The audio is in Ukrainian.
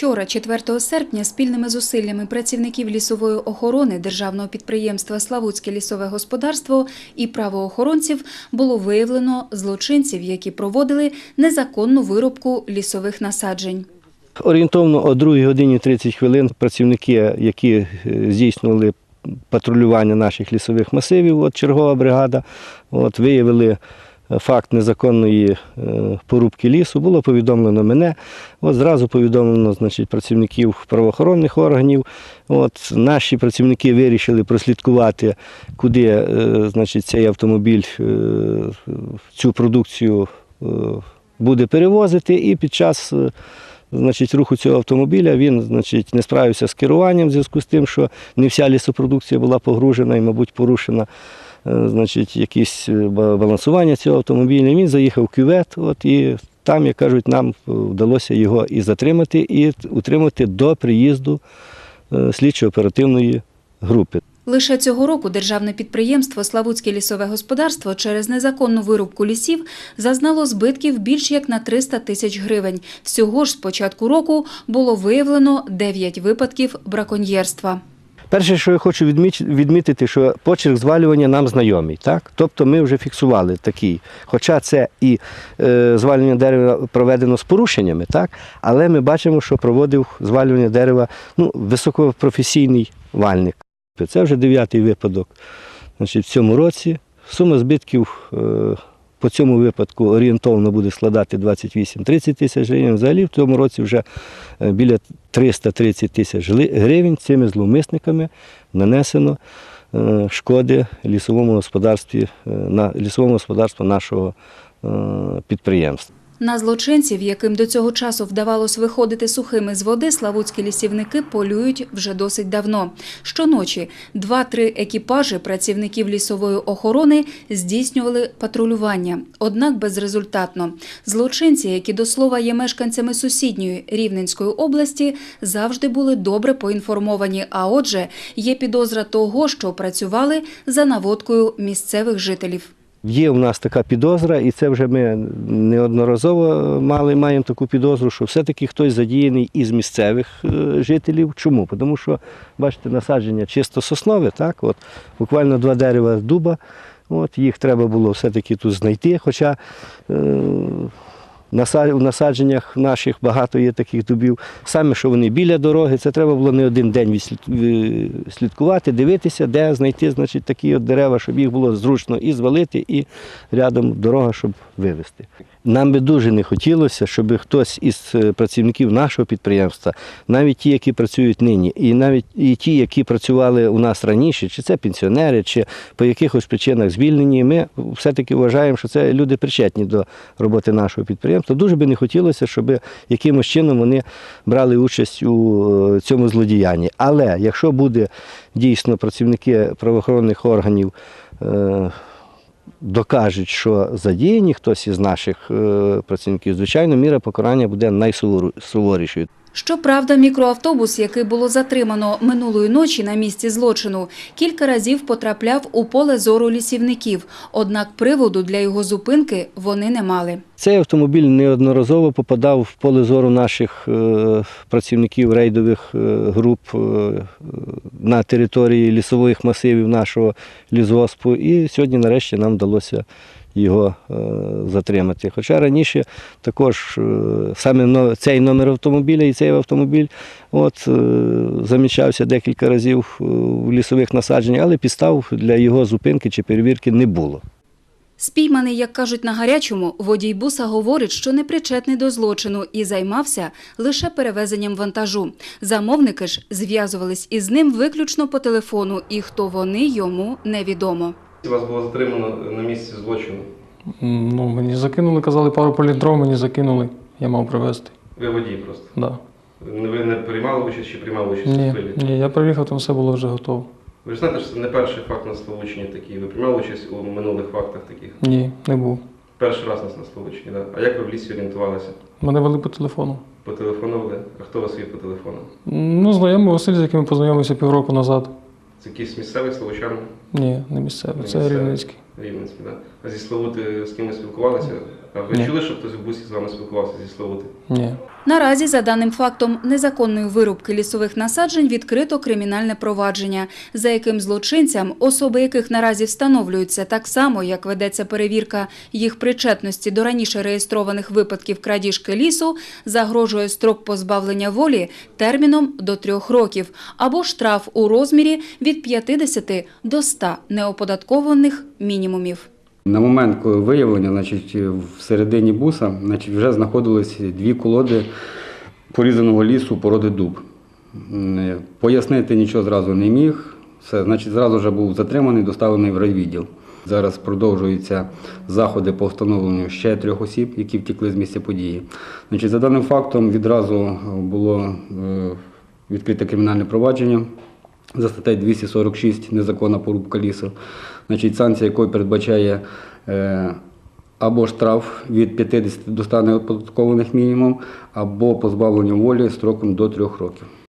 Вчора, 4 серпня, спільними зусиллями працівників лісової охорони державного підприємства Славутське лісове господарство і правоохоронців було виявлено злочинців, які проводили незаконну вирубку лісових насаджень. Орієнтовно о 2 годині 30 хвилин працівники, які е, здійснювали патрулювання наших лісових масивів, от чергова бригада, от, виявили факт незаконної е, порубки лісу. Було повідомлено мене. От зразу повідомлено значить, працівників правоохоронних органів. От, наші працівники вирішили прослідкувати, куди е, значить, цей автомобіль е, цю продукцію буде перевозити, і під час значить, руху цього автомобіля він значить, не справився з керуванням в зв'язку з тим, що не вся лісопродукція була погружена і, мабуть, порушена значить, якісь е, балансування цього автомобіля. Він заїхав в кювет, от, і там, як кажуть, нам е, вдалося його і затримати, і утримати до приїзду е, слідчо-оперативної групи. Лише цього року державне підприємство Славутське лісове господарство через незаконну вирубку лісів зазнало збитків більш як на 300 тисяч гривень. Всього ж з початку року було виявлено 9 випадків браконьєрства. Перше, що я хочу відмітити, що почерк звалювання нам знайомий. Так? Тобто ми вже фіксували такий. Хоча це і е, звалювання дерева проведено з порушеннями, так? але ми бачимо, що проводив звалювання дерева ну, високопрофесійний вальник. Це вже дев'ятий випадок значить, в цьому році. Сума збитків е, по цьому випадку орієнтовно буде складати 28-30 тисяч гривень. Взагалі в цьому році вже е, біля 330 тисяч гривень цими зловмисниками нанесено е, шкоди лісовому господарстві, е, на лісовому господарству нашого підприємства. На злочинців, яким до цього часу вдавалось виходити сухими з води, славутські лісівники полюють вже досить давно. Щоночі два-три екіпажі працівників лісової охорони здійснювали патрулювання, однак безрезультатно. Злочинці, які до слова є мешканцями сусідньої Рівненської області, завжди були добре поінформовані. А отже, є підозра того, що працювали за наводкою місцевих жителів. Є в нас така підозра, і це вже ми неодноразово мали, маємо таку підозру, що все-таки хтось задіяний із місцевих е, жителів. Чому? Тому що, бачите, насадження чисто соснове, так? От, буквально два дерева дуба, от, їх треба було все-таки тут знайти. Хоча е, в насадженнях наших багато є таких дубів. Саме, що вони біля дороги, це треба було не один день слідкувати, дивитися, де знайти значить, такі от дерева, щоб їх було зручно і звалити, і рядом дорога, щоб вивезти. Нам би дуже не хотілося, щоб хтось із е, працівників нашого підприємства, навіть ті, які працюють нині, і навіть і ті, які працювали у нас раніше, чи це пенсіонери, чи по якихось причинах звільнені, ми все-таки вважаємо, що це люди причетні до роботи нашого підприємства. Дуже би не хотілося, щоб якимось чином вони брали участь у е, цьому злодіянні. Але якщо буде дійсно працівники правоохоронних органів. Докажуть, що задіяні хтось із наших е, працівників, звичайно, міра покарання буде найсуворішою. Щоправда, мікроавтобус, який було затримано минулої ночі на місці злочину, кілька разів потрапляв у поле зору лісівників, однак приводу для його зупинки вони не мали. Цей автомобіль неодноразово попадав в поле зору наших е, працівників рейдових е, груп е, на території лісових масивів нашого лісгоспу. І сьогодні, нарешті, нам вдалося його е, затримати. Хоча раніше також е, саме цей номер автомобіля і цей автомобіль от, е, замічався декілька разів в лісових насадженнях, але підстав для його зупинки чи перевірки не було. Спійманий, як кажуть на гарячому, водій буса говорить, що не причетний до злочину і займався лише перевезенням вантажу. Замовники ж зв'язувались із ним виключно по телефону, і хто вони йому невідомо. Вас було затримано на місці злочину. Ну, мені закинули, казали, пару політров мені закинули, я мав привезти. Ви водій просто. Да. Ви не приймали участь чи приймали участь у Ні, хвилі? ні, я приїхав, там все було вже готово. Ви ж знаєте, що це не перший факт на Словучині такий. Ви приймали участь у минулих фактах таких. Ні, не був. Перший раз нас на Словучині, да? А як ви в лісі орієнтувалися? Мене вели по телефону. По телефону вели? А хто вас вів по телефону? Ну, знайомий Василь, з яким ми познайомилися півроку назад. Це якийсь місцевий словучан? Ні, не місцевий, це. Рівненський. Рівненський, да? А зі Славути з кимось спілкувалися? А ви Ні. чули, що хтось в бусі з вами спілкувався зі Славути? Ні. Наразі, за даним фактом незаконної вирубки лісових насаджень, відкрито кримінальне провадження, за яким злочинцям, особи яких наразі встановлюються так само, як ведеться перевірка їх причетності до раніше реєстрованих випадків крадіжки лісу, загрожує строк позбавлення волі терміном до трьох років або штраф у розмірі від 50 до 100 неоподаткованих мінімумів. На момент виявлення, значить, в середині буса значить, вже знаходились дві колоди порізаного лісу породи дуб. Пояснити нічого зразу не міг. Все, значить, зразу вже був затриманий, доставлений в райвідділ. Зараз продовжуються заходи по встановленню ще трьох осіб, які втекли з місця події. Значить, за даним фактом відразу було е, відкрите кримінальне провадження за статтею 246 незаконна порубка лісу, значить, санкція якої передбачає е, або штраф від 50 до 100 неоподаткованих мінімум, або позбавлення волі строком до 3 років.